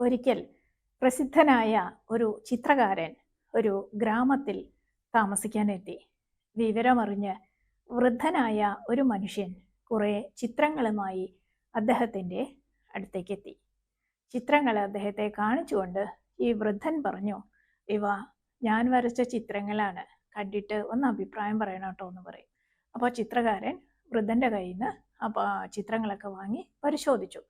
ഒരിക്കൽ പ്രസിദ്ധനായ ഒരു ചിത്രകാരൻ ഒരു ഗ്രാമത്തിൽ താമസിക്കാനെത്തി. വിവരമറിഞ്ഞ് വൃദ്ധനായ ഒരു മനുഷ്യൻ കുറെ ചിത്രങ്ങളുമായി അദ്ദേഹത്തിന്റെ അടുത്തേക്കെത്തി. ചിത്രങ്ങൾ അദ്ദേഹത്തെ കാണിച്ചുകൊണ്ട് ഈ വൃദ്ധൻ പറഞ്ഞു ഇവ ഞാൻ വരച്ച ചിത്രങ്ങളാണ്. കണ്ടിട്ട് ഒന്ന് അഭിപ്രായം പറയണം കേട്ടോ എന്ന് പറയും. അപ്പോൾ ചിത്രകാരൻ വൃദ്ധന്റെ കയ്യിൽ നിന്ന് അപ്പോൾ ചിത്രങ്ങളൊക്കെ വാങ്ങി പരിശോധിച്ചു.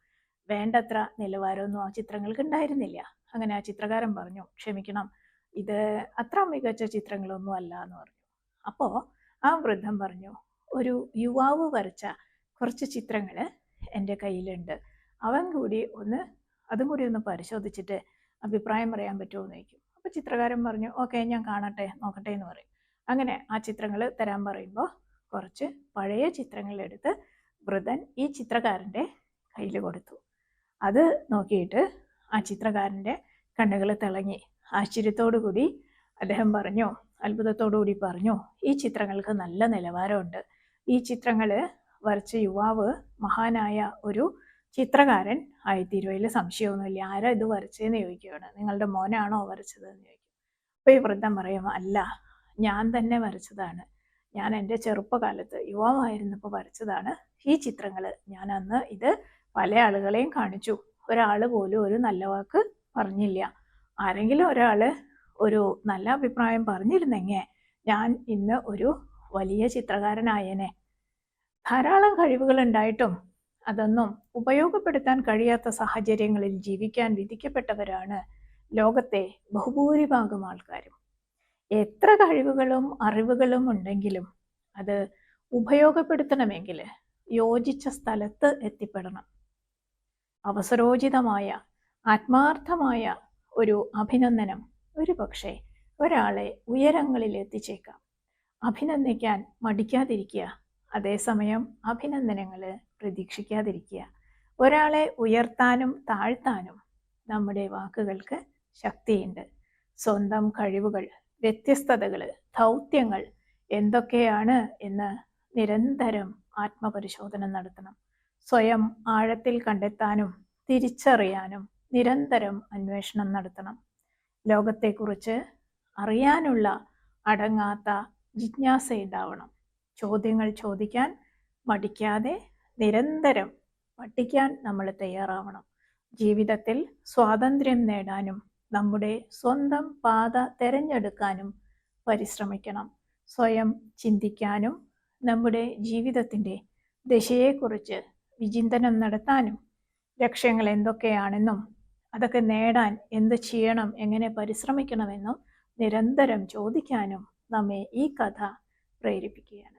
വേണ്ടത്ര നിലവാരമൊന്നും ആ ചിത്രങ്ങൾക്ക് ഉണ്ടായിരുന്നില്ല അങ്ങനെ ആ ചിത്രകാരൻ പറഞ്ഞു ക്ഷമിക്കണം ഇത് അത്ര മികച്ച ചിത്രങ്ങളൊന്നും അല്ല എന്ന് പറഞ്ഞു. അപ്പോൾ ആ വൃദ്ധം പറഞ്ഞു ഒരു യുവാവ് വരച്ച കുറച്ച് ചിത്രങ്ങൾ എന്റെ കയ്യിലുണ്ട്. അവൻ കൂടി ഒന്ന് അതും കൂടി ഒന്ന് പരിശോധിച്ചിട്ട് അഭിപ്രായം പറയാൻ പറ്റുമോ എന്ന് ചോദിക്കും. അപ്പോൾ ചിത്രകാരൻ പറഞ്ഞു ഓക്കെ ഞാൻ കാണട്ടെ നോക്കട്ടെ എന്ന് പറയും. അങ്ങനെ ആ ചിത്രങ്ങൾ തരാൻ പറയുമ്പോൾ കുറച്ച് പഴയ ചിത്രങ്ങളെടുത്ത് വൃദ്ധൻ ഈ ചിത്രകാരന്റെ കയ്യിൽ കൊടുത്തു. അത് നോക്കിയിട്ട് ആ ചിത്രകാരന്റെ കണ്ണുകൾ തിളങ്ങി. ആശ്ചര്യത്തോടു കൂടി അദ്ദേഹം പറഞ്ഞു അത്ഭുതത്തോടു കൂടി പറഞ്ഞു ഈ ചിത്രങ്ങൾക്ക് നല്ല നിലവാരമുണ്ട്. ഈ ചിത്രങ്ങൾ വരച്ച യുവാവ് മഹാനായ ഒരു ചിത്രകാരൻ ആയിത്തീരുവതിൽ സംശയമൊന്നുമില്ല. ആരാ ഇത് വരച്ചതെന്ന് ചോദിക്കുകയാണ്. നിങ്ങളുടെ മോനാണോ വരച്ചത് എന്ന് ചോദിക്കും. അപ്പോൾ ഈ വൃദ്ധം പറയും അല്ല ഞാൻ തന്നെ വരച്ചതാണ്. ഞാൻ എന്റെ ചെറുപ്പകാലത്ത് യുവാവായിരുന്നപ്പോൾ വരച്ചതാണ് ഈ ചിത്രങ്ങൾ. ഞാൻ അന്ന് ഇത് പല ആളുകളെയും കാണിച്ചു. ഒരാൾ പോലും ഒരു നല്ല വാക്ക് പറഞ്ഞില്ല. ആരെങ്കിലും ഒരാൾ ഒരു നല്ല അഭിപ്രായം പറഞ്ഞിരുന്നെങ്കിൽ ഞാൻ ഇന്ന് ഒരു വലിയ ചിത്രകാരനായേനെ. ധാരാളം കഴിവുകൾ ഉണ്ടായിട്ടും അതൊന്നും ഉപയോഗപ്പെടുത്താൻ കഴിയാത്ത സാഹചര്യങ്ങളിൽ ജീവിക്കാൻ വിധിക്കപ്പെട്ടവരാണ് ലോകത്തെ ബഹുഭൂരിഭാഗം ആൾക്കാരും. എത്ര കഴിവുകളും അറിവുകളും ഉണ്ടെങ്കിലും അത് ഉപയോഗപ്പെടുത്തണമെങ്കിൽ യോജിച്ച സ്ഥലത്ത് എത്തിപ്പെടണം. അവസരോചിതമായ ആത്മാർത്ഥമായ ഒരു അഭിനന്ദനം. ഒരു പക്ഷേ ഒരാളെ ഉയരങ്ങളിൽ എത്തിച്ചേക്കാം. അഭിനന്ദിക്കാൻ മടിക്കാതിരിക്കുക. അതേസമയം അഭിനന്ദനങ്ങൾ പ്രതീക്ഷിക്കാതിരിക്കുക. ഒരാളെ ഉയർത്താനും താഴ്ത്താനും നമ്മുടെ വാക്കുകൾക്ക് ശക്തിയുണ്ട്. സ്വന്തം കഴിവുകൾ വ്യത്യസ്തതകൾ ദൗത്യങ്ങൾ എന്തൊക്കെയാണ് എന്ന് നിരന്തരം ആത്മപരിശോധന നടത്തണം. സ്വയം ആഴത്തിൽ കണ്ടെത്താനും തിരിച്ചറിയാനും നിരന്തരം അന്വേഷണം നടത്തണം. ലോകത്തെക്കുറിച്ച് അറിയാനുള്ള അടങ്ങാത്ത ജിജ്ഞാസ ഉണ്ടാവണം. ചോദ്യങ്ങൾ ചോദിക്കാൻ മടിക്കാതെ നിരന്തരം പഠിക്കാൻ നമ്മൾ തയ്യാറാവണം. ജീവിതത്തിൽ സ്വാതന്ത്ര്യം നേടാനും നമ്മുടെ സ്വന്തം പാത തിരഞ്ഞെടുക്കാനും പരിശ്രമിക്കണം. സ്വയം ചിന്തിക്കാനും നമ്മുടെ ജീവിതത്തിന്റെ ദിശയെക്കുറിച്ച് വിചിന്തനം നടത്താനും ലക്ഷ്യങ്ങൾ എന്തൊക്കെയാണെന്നും അതൊക്കെ നേടാൻ എന്ത് ചെയ്യണം എങ്ങനെ പരിശ്രമിക്കണമെന്നും നിരന്തരം ചോദിക്കാനും നമ്മെ ഈ കഥ പ്രേരിപ്പിക്കുകയാണ്.